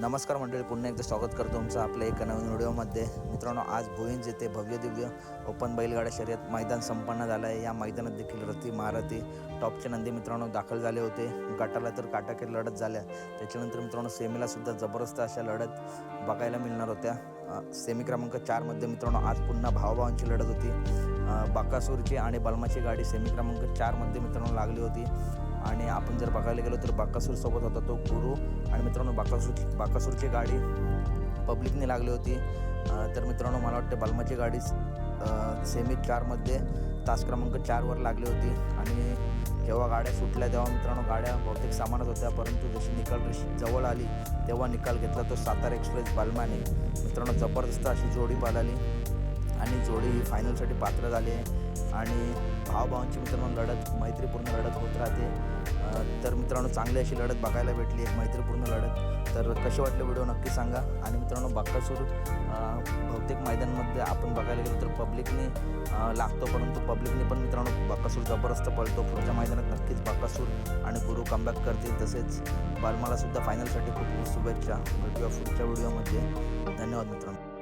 नमस्कार मंडळी पुन्हा एकदा स्वागत करतो तुमचं आपल्या एका नवीन व्हिडिओमध्ये. मित्रांनो आज भुईंज येथे भव्य दिव्य ओपन बैलगाडा शर्यत मैदान संपन्न झालं आहे. या मैदानात देखील रथी महारथी टॉपचे नंदी मित्रांनो दाखल झाले होते. गटाला तर काटाके लढत झाल्या. त्याच्यानंतर मित्रांनो सेमीला सुद्धा जबरदस्त अशा लढत बघायला मिळणार होत्या. सेमी क्रमांक चारमध्ये मित्रांनो आज पुन्हा भावाभावांची लढत होती. बाकासूरची आणि बलमाची गाडी सेमी क्रमांक चारमध्ये मित्रांनो लागली होती. आणि आपण जर बघायला गेलो तर बाकासूरसोबत होता तो गुरु. आणि मित्रांनो बाकासूर बाकासूरची गाडी पब्लिकने लागली होती. तर मित्रांनो मला वाटतं बलमाची गाडी सेमी चारमध्ये तास क्रमांक चारवर लागली होती. आणि गाड्या सुटल्या तेव्हा मित्रांनो गाड्या बहुतेक सामानच होत्या परंतु जशी निकाल रेषी जवळ आली तेव्हा निकाल घेतला तो सातारा एक्सप्रेस बालमाने. मित्रांनो जबरदस्त अशी जोडी पालाली आणि जोडी ही फायनलसाठी पात्र झाली आहे. आणि भावभावांची मित्रांनो लढत मैत्रीपूर्ण लढत होत राहते. तर मित्रांनो चांगली अशी लढत बघायला भेटली एक मैत्रीपूर्ण लढत. तर कसे वाटले व्हिडिओ नक्की सांगा. आणि मित्रांनो बाकासूर बहुतेक मैदानामध्ये आपण बघायला गेलो तर पब्लिकने लागतो परंतु पब्लिकने पण मित्रांनो बाकासूर जबरदस्त पळतो. पुढच्या मैदानात नक्कीच बाकासूर आणि गुरु कमबॅक करतील. तसेच बालमालासुद्धा फायनलसाठी खूप खूप शुभेच्छा. भेटूया पुढच्या व्हिडिओमध्ये. धन्यवाद मित्रांनो.